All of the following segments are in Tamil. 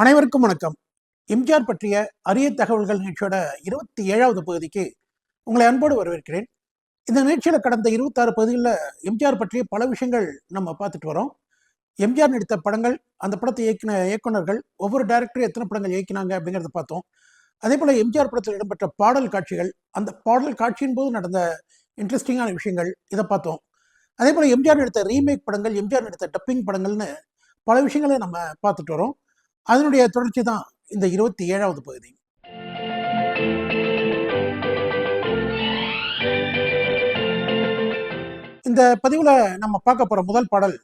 அனைவருக்கும் வணக்கம். எம்ஜிஆர் பற்றிய அரிய தகவல்கள் நிகழ்ச்சியோட இருபத்தி ஏழாவது பகுதிக்கு உங்களை அன்போடு வரவேற்கிறேன். இந்த நிகழ்ச்சியில் கடந்த இருபத்தாறு பகுதிகளில் எம்ஜிஆர் பற்றிய பல விஷயங்கள் நம்ம பார்த்துட்டு வரோம். எம்ஜிஆர் நடித்த படங்கள் அந்த படத்தை இயக்கின இயக்குனர்கள் ஒவ்வொரு டைரக்டரும் எத்தனை படங்கள் இயக்கினாங்க அப்படிங்கிறத பார்த்தோம். அதே போல் எம்ஜிஆர் படத்தில் இடம்பெற்ற பாடல் காட்சிகள் அந்த பாடல் காட்சியின் போது நடந்த இன்ட்ரெஸ்டிங்கான விஷயங்கள் இதை பார்த்தோம். அதே போல் எம்ஜிஆர் நடித்த ரீமேக் படங்கள் எம்ஜிஆர் நடித்த டப்பிங் படங்கள்னு பல விஷயங்களை நம்ம பார்த்துட்டு வரோம். அதனுடைய தொடர்ச்சி தான் இந்த இருபத்தி ஏழாவது பகுதி. இந்த பதிவுல நம்ம பார்க்க போற முதல் பாடல்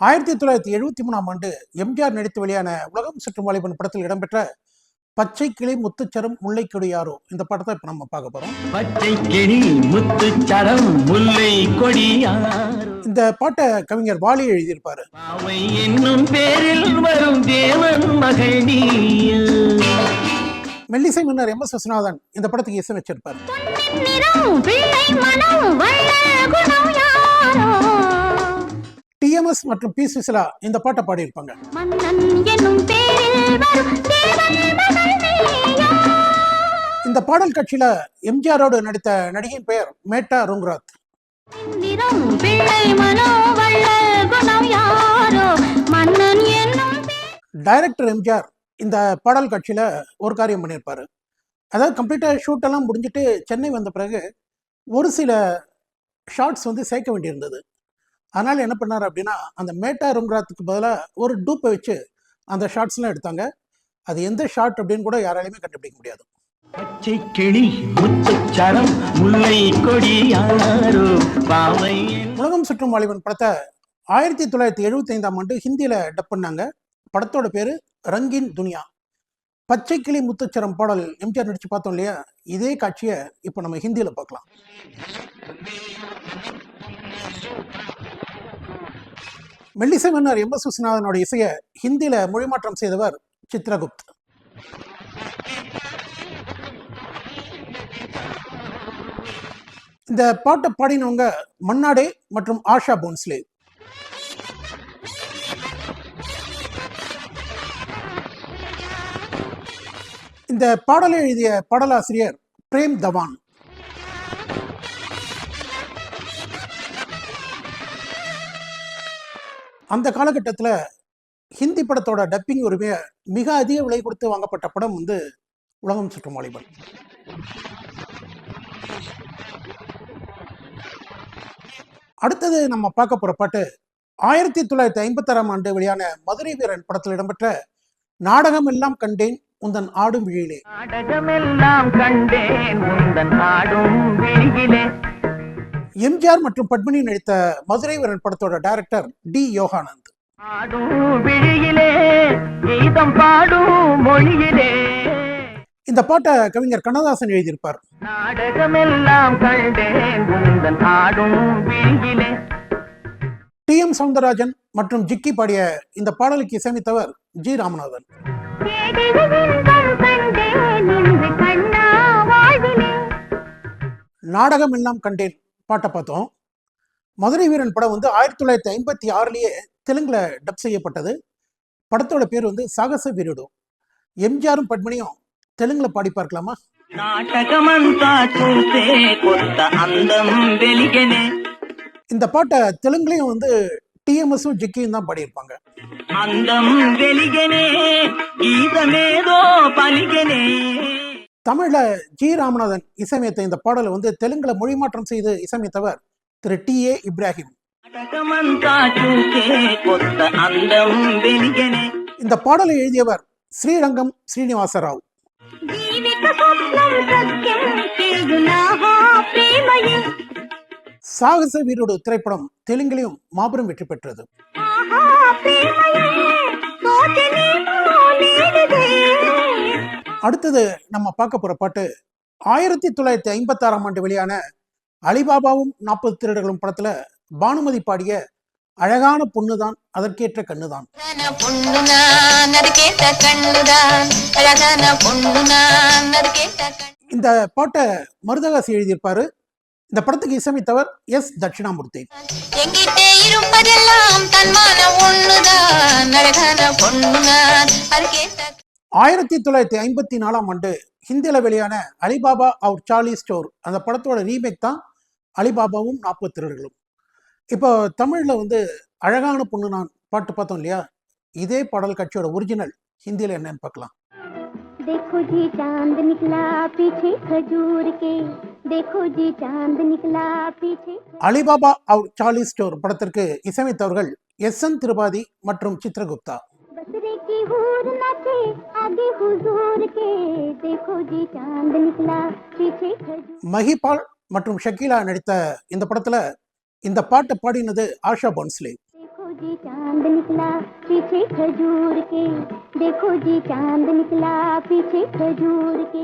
ஆயிரத்தி தொள்ளாயிரத்தி எழுபத்தி மூணாம் ஆண்டு எம்ஜிஆர் நடித்து வெளியான உலகம் சுற்றும் வாலிபன் படத்தில் இடம்பெற்ற பச்சை கிளி முத்துச்சரம் முல்லைக்கொடி யாரோ இந்த படத்தை இப்போ நம்ம பார்க்க போகிறோம் பச்சை கிளி முத்துச்சரம் முல்லை கொடியாரோ இந்த பாட்டை கவிஞர் வாலி எழுதியிருப்பாரு. என்னும் பேரில் வரும் தேவன் மகள் மெல்லிசை மன்னர் எம் எஸ் விஸ்வநாதன் இந்த படத்துக்கு இசையமைச்சிருப்பார் குணம் யாரோ? டிஎம்எஸ் மற்றும் பி சுசிலா இந்த பாட்டை பாடியிருப்பாங்க. இந்த பாடல் காட்சியில எம்ஜிஆரோடு நடித்த நடிகையின் பெயர் மேட்டா என்னும் டைரக்டர் எம்ஜிஆர் இந்த பாடல் காட்சியில ஒரு காரியம் பண்ணியிருப்பாரு. அதாவது கம்ப்ளீட்டாக ஷூட் எல்லாம் முடிஞ்சிட்டு சென்னை வந்த பிறகு ஒரு சில ஷார்ட்ஸ் வந்து சேர்க்க வேண்டியிருந்தது. அதனால என்ன பண்ணார் அப்படின்னா அந்த மேட்டா ருங்ராத்துக்கு பதிலாக ஒரு டூப்பை வச்சு அந்த ஷார்ட்ஸ்லாம் எடுத்தாங்க. அது எந்த ஷார்ட் அப்படின்னு கூட யாராலையுமே கண்டுபிடிக்க முடியாது. பச்சை கிளி முத்துச்சரம் முல்லை கொடி பாவை உலகம் சுற்றும் வாலிபன் படத்தை ஆயிரத்தி தொள்ளாயிரத்தி எழுபத்தி ஐந்தாம் ஆண்டு ஹிந்தியில் டப் பண்ணாங்க. படத்தோட பேர் ரங்கின் துனியா. பச்சை கிளி முத்துச்சரம் பாடல் எம்ஜிஆர் நடிச்சு பார்த்தோம் இல்லையா? இதே காட்சியை இப்போ நம்ம ஹிந்தியில் பார்க்கலாம். மெல்லிசை மன்னர் எம் எஸ் விஸ்வநாதனோட இசையை ஹிந்தியில் மொழிமாற்றம் செய்தவர் சித்ரகுப்த். இந்த பாட்டை பாடினவங்க மன்னாடே மற்றும் ஆஷா போன்ஸ்லே. இந்த பாடலை எழுதிய பாடலாசிரியர் பிரேம் தவான். அந்த காலகட்டத்தில் ஹிந்தி படத்தோட டப்பிங் உரிமையை மிக அதிக விலை கொடுத்து வாங்கப்பட்ட படம் வந்து உலகம் சுற்றும் வாலிபன் அடுத்தது நம்ம பார்க்க போற பாட்டு ஆயிரத்தி தொள்ளாயிரத்தி ஐம்பத்தாறாம் ஆண்டு வெளியான மதுரை வீரன் படத்தில் இடம்பெற்ற நாடகம் எல்லாம் கண்டேன் உந்தன் ஆடும் விழியிலே. நாடகமெல்லாம் கண்டேன் உந்தன் ஆடும் விழியிலே. எம்ஜிஆர் மற்றும் பத்மினி நடித்த மதுரை வீரன் படத்தோட டைரக்டர் டி யோகானந்த். ஆடும் விழியிலே கீதம் பாடும் மொழியிலே. இந்த பாட்டை கவிஞர் கண்ணதாசன் எழுதியிருப்பார். நாடகமெல்லாம் டி எம் சவுந்தரராஜன் மற்றும் ஜிக்கி பாடிய இந்த பாடலுக்கு இசையமைத்தவர் ஜி ராமநாதன். நாடகம் எல்லாம் கண்டேன் பாட்டை பார்த்தோம். மதுரை வீரன் படம் வந்து ஆயிரத்தி தொள்ளாயிரத்தி ஐம்பத்தி ஆறுலேயே தெலுங்குல டப் செய்யப்பட்டது. படத்தோட பேர் வந்து சாகச வீரடு எம்ஜிஆரும் பத்மினியும் தெலுங்குல பாடி பார்க்கலாமா? இந்த பாட்டை தெலுங்குலயும் வந்து டிஎம்எஸும் ஜிக்கியும் தான் பாடியிருப்பாங்க. தமிழ்ல ஜி ராமநாதன் இசையமைத்த இந்த பாடலை வந்து தெலுங்குல மொழிமாற்றம் செய்து இசையமைத்தவர் திரு டி ஏ இப்ராஹிம். இந்த பாடலை எழுதியவர் ஸ்ரீரங்கம் ஸ்ரீனிவாச ராவ் சாகச வீரோட திரைப்படம் தெலுங்கிலையும் மாபெரும் வெற்றி பெற்றது. அடுத்தது நம்ம பார்க்க போற பாட்டு ஆயிரத்தி தொள்ளாயிரத்தி ஐம்பத்தி ஆறாம் ஆண்டு வெளியான அலிபாபாவும் நாற்பது திருடர்களும் படத்துல பானுமதி பாடிய அழகான பொண்ணுதான் அதற்கேற்ற கண்ணுதான். இந்த பாட்டை மருதகாசி எழுதியிருப்பாரு. இந்த படத்துக்கு இசையமைத்தவர் எஸ். தட்சிணாமூர்த்தி. ஆயிரத்தி தொள்ளாயிரத்தி ஐம்பத்தி நாலாம் ஆண்டு ஹிந்தியில் வெளியான அலிபாபா அவர் சார்லி ஸ்டோர் அந்த படத்தோட ரீமேக் தான் அலிபாபாவும் நாற்பது திருடர்களும் இப்போ தமிழில் வந்து அழகான பொண்ணு நான் பாட்டு பார்த்தோம் இல்லையா இதே பாடல் கட்சியோட ஒரிஜினல் ஹிந்தியில் என்னன்னு பார்க்கலாம் देखो जी चांद निकला पीछे खजूर के देखो जी चांद निकला पीछे அலிபாபா அவர் சார்லி ஸ்டோர் படத்திற்கு இசையமைத்தவர்கள் எஸ் என் திரிபாதி மற்றும் சித்ரகுப்தா बसरे की हूर नाचे आगे हुजूर के देखो जी चांद निकला पीछे खजूर மஹிபால் மற்றும் ஷக்கீலா நடித்த இந்த படத்துல இந்த பாட்டை பாடினது ஆஷா போன்ஸ்லே देखो जी चांद निकला पीछे खजूर के देखो जी चांद निकला पीछे खजूर के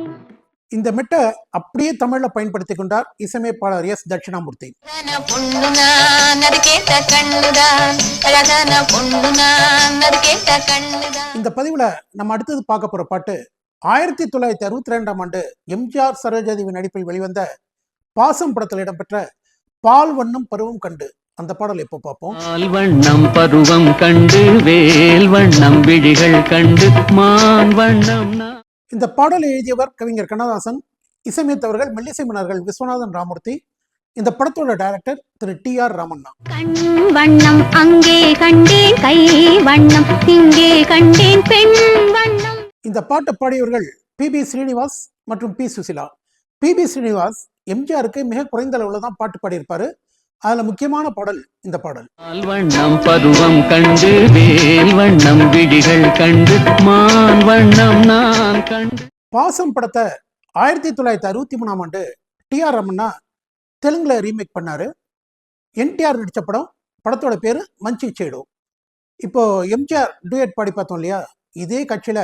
இந்த மெட்டை அப்படியே தமிழ்ல பயன்படுத்தி கொண்டார் இசையமைப்பாளர் எஸ் தட்சிணாமூர்த்தி அழகான பொண்ணுதான் அதுக்கேத்த கண்ணுதான் அழகான பொண்ணுதான் அதுக்கேத்த கண்ணுதான் இந்த பதிவுல நம்ம அடுத்தது பார்க்க போற பாட்டு ஆயிரத்தி தொள்ளாயிரத்தி அறுபத்தி ரெண்டாம் ஆண்டு எம்ஜிஆர் சரோஜாதேவி நடிப்பில் வெளிவந்த பாசம் படத்தில் இடம்பெற்ற பால் வண்ணம் பருவம் கண்டு. அந்த பாடல் எப்போ பார்ப்போம்? பால் வண்ணம் பருவம் கண்டு வேல் வண்ணம் விழிகள் கண்டு மான் வண்ணம் இந்த பாடலை எழுதியவர் கவிஞர் கண்ணதாசன் இசையமைத்தவர்கள் மெல்லிசை மன்னர்கள் விஸ்வநாதன் ராமூர்த்தி இந்த படத்தோட director Thiru T R Ramanna. கண் வண்ணம் அங்கே கண்டேன் கை வண்ணம் இங்கே கண்டேன் பெண் வண்ணம். இந்த பாட்டை பாடியவர்கள் பி பி ஸ்ரீனிவாஸ் மற்றும் P Susheela. P B Srinivas எம்ஜிஆருக்கு மிக குறைந்த அளவில் தான் பாட்டு பாடியிருப்பாரு. அதில் முக்கியமான பாடல் இந்த பாடல். வண்ணம் பருவம் கண்டு வேல் வண்ணம் விழிகள் கண்டு மான் வண்ணம் நான் கண்டு. பாசம் படத்தை ஆயிரத்தி தொள்ளாயிரத்தி அறுபத்தி மூணாம் ஆண்டு டி ஆர் ரமண்ணா தெலுங்குல ரீமேக் பண்ணாரு. என்டிஆர் நடித்த படம் படத்தோட பேர் மஞ்சி சேடு. இப்போ எம்ஜிஆர் டூயட் பாடி பார்த்தோம் இல்லையா? இதே கட்சியில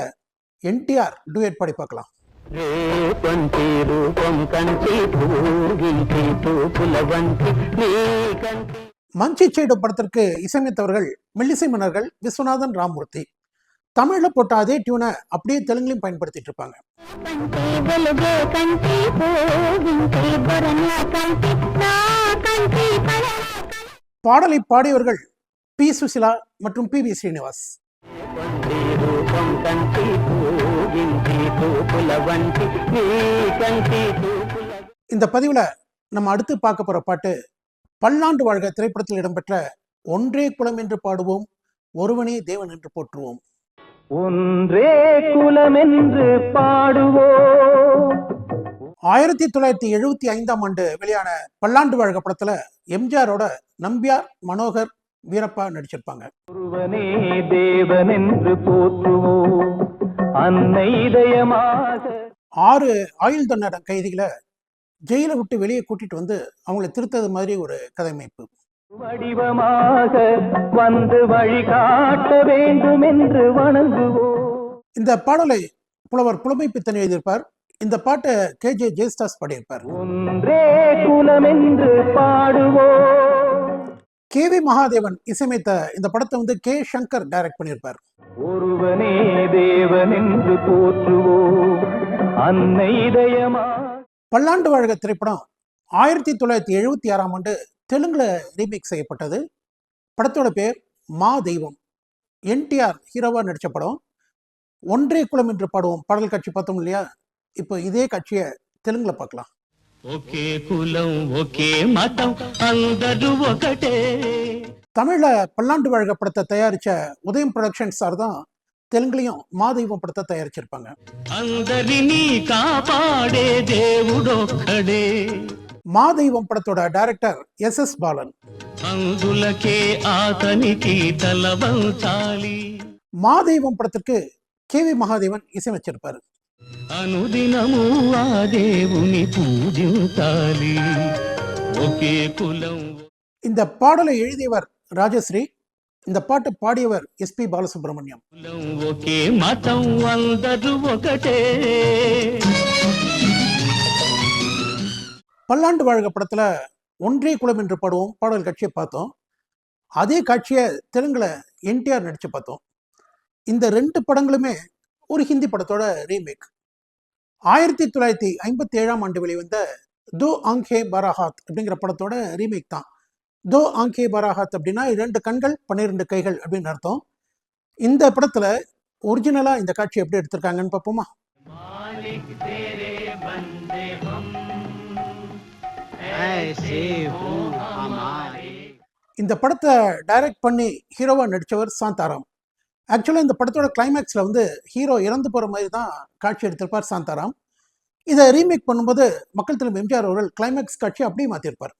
என்டிஆர் டூயட் பாடி பார்க்கலாம். రేపంటి రూపం కంటి భూగింటి తూపుల వంటి నీ కంటి மஞ்சி சேடு படத்திற்கு இசையமைத்தவர்கள் மெல்லிசை மன்னர்கள் விஸ்வநாதன் ராமூர்த்தி தமிழ்ல போட்ட அதே டியூனை அப்படியே தெலுங்குலையும் பயன்படுத்திட்டு இருப்பாங்க కంటి వెలుగే కంటి పోగింటి బొరన కంటి నా కంటి పడన பாடலை பாடியவர்கள் பி சுசிலா மற்றும் பி வி ஸ்ரீனிவாஸ் వంటి రూపం కంటి భూగింటి తూపుల వంటి నీ కంటి తూపుల இந்த பதிவில் நம்ம அடுத்து பார்க்க போகிற பாட்டு பல்லாண்டு வாழ்க திரைப்படத்தில் இடம்பெற்ற ஒன்றே குலம் என்று பாடுவோம் ஒருவனே தேவன் என்று போற்றுவோம் ஒன்றே குலமென்று பாடுவோம் ஆயிரத்தி தொள்ளாயிரத்தி எழுபத்தி ஐந்தாம் ஆண்டு வெளியான பல்லாண்டு வாழ்க படத்துல எம்ஜிஆரோட நம்பியார் மனோகர் வீரப்பா நடிச்சிருப்பாங்க. ஆறு ஆயுள் தண்டனை கைதிகளை ஜெயிலை விட்டு வெளியே கூட்டிட்டு வந்து அவங்களை திருத்தது மாதிரி ஒரு கதையமைப்பு. வடிவமாக வந்து வழிகாட்ட வேண்டும் என்று வணங்குவோம். இந்த பாடலை புலவர் புலமை பித்தன் எழுதியிருப்பார். இந்த பாட்டை கே ஜே ஜெயஸ்தாஸ் பாடியிருப்பார். ஒன்றே குலமென்று பாடுவோம். கே வி மகாதேவன் இசையமைத்த இந்த படத்தை வந்து கே சங்கர் டைரக்ட் பண்ணியிருப்பார். ஒருவனே தேவனென்று போற்றுவோம் அன்னை இதயமாக பல்லாண்டு வாழ்க திரைப்படம் ஆயிரத்தி தொள்ளாயிரத்தி எழுபத்தி ஆறாம் ஆண்டு தெலுங்குல ரீமேக் செய்யப்பட்டது. படத்தோட பேர் மா தெய்வம். என்டிஆர் ஹீரோவா நடித்த படம். ஒன்றே குலம் என்று பாடுவோம். பாடல் காட்சி பார்த்தோம் இல்லையா? இப்போ இதே காட்சியை தெலுங்குல பார்க்கலாம். ఒకే కులం ఒకే మతం అందరూ ఒకటే தமிழ்ல பல்லாண்டு வாழ்க படத்தை தயாரிச்ச உதயம் ப்ரொடக்ஷன்ஸ் சார் தான் தெலுங்குலையும் மா தெய்வம் படத்தை தயாரிச்சிருப்பாங்க అందరినీ కాపాడే దేవుడొక్కడే மா தெய்வம் படத்தோட டைரக்டர் எஸ் எஸ் பாலன் అందులకే అతనికి తల వంచాలి மா தெய்வம் படத்திற்கு கே வி மகாதேவன் இசையமைச்சிருப்பாரு అనుదినము ఆ దేవుని పూజించాలి ఒకే కులం இந்த பாடலை எழுதியவர் ராஜஸ்ரீ இந்த பாட்டை பாடியவர் எஸ்பி பாலசுப்ரமணியம் కులం ఒకే మతం అందరూ ఒకటే பல்லாண்டு வாழ்க படத்துல ஒன்றே குலம் என்று பாடுவோம் பாடல் காட்சியை பார்த்தோம் அதே காட்சியை தெலுங்குல என்டிஆர் நடிச்சு பார்த்தோம் இந்த ரெண்டு படங்களுமே ஒரு ஹிந்தி படத்தோட ரீமேக் ஆயிரத்தி தொள்ளாயிரத்தி ஐம்பத்தி ஏழாம் ஆண்டு வெளிவந்த தோ ஆங்கே பராஹாத் அப்படிங்கிற படத்தோட ரீமேக் தான். தோ ஆங்கே பராஹாத் அப்படின்னா இரண்டு கண்கள் பன்னிரெண்டு கைகள் அப்படின்னு அர்த்தம். இந்த படத்துல ஒரிஜினலா இந்த காட்சி எப்படி எடுத்திருக்காங்கன்னு பார்ப்போமா? இந்த படத்தை டைரக்ட் பண்ணி ஹீரோவா நடித்தவர் சாந்தாராம். ஆக்சுவலாக இந்த படத்தோட கிளைமேக்ஸில் வந்து ஹீரோ இறந்து போகிற மாதிரி தான் காட்சி எடுத்திருப்பார் சாந்தாராம். இதை ரீமேக் பண்ணும்போது மக்கள் திரும்ப எம்ஜிஆர் அவர்கள் கிளைமேக்ஸ் காட்சி அப்படியே மாற்றிருப்பார்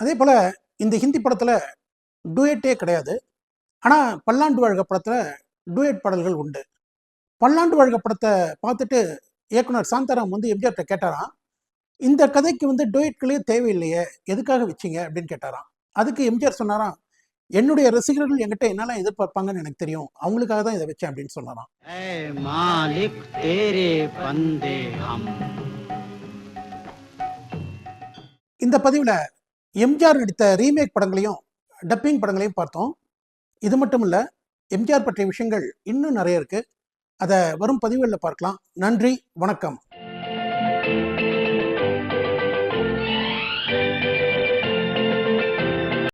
அதே போல இந்த ஹிந்தி படத்துல டூயட்டே கிடையாது. ஆனால் பல்லாண்டு வாழ்க படத்துல டூயட் பாடல்கள் உண்டு. பல்லாண்டு வாழ்க படத்தை பார்த்துட்டு இயக்குனர் சாந்தாராம் வந்து எம்ஜிஆர்கிட்ட கேட்டாராம் இந்த கதைக்கு வந்து டொயட்களே தேவையில்லையே எதுக்காக வச்சிங்க? அப்படின்னு கேட்டாராம். அதுக்கு எம்ஜிஆர் சொன்னாராம் என்னுடைய ரசிகர்கள் என்கிட்ட என்னெல்லாம் எதிர்பார்ப்பாங்கன்னு எனக்கு தெரியும். அவங்களுக்காக தான் இதை வச்சேன் அப்படின்னு சொன்னாராம். மாலிக் தேரே பந்தே இந்த பதிவில் எம்ஜிஆர் நடித்த ரீமேக் படங்களையும் டப்பிங் படங்களையும் பார்த்தோம். இது மட்டும் இல்லை எம்ஜிஆர் பற்றிய விஷயங்கள் இன்னும் நிறைய இருக்குது அதை வரும் பதிவுகளில் பார்க்கலாம். நன்றி வணக்கம்.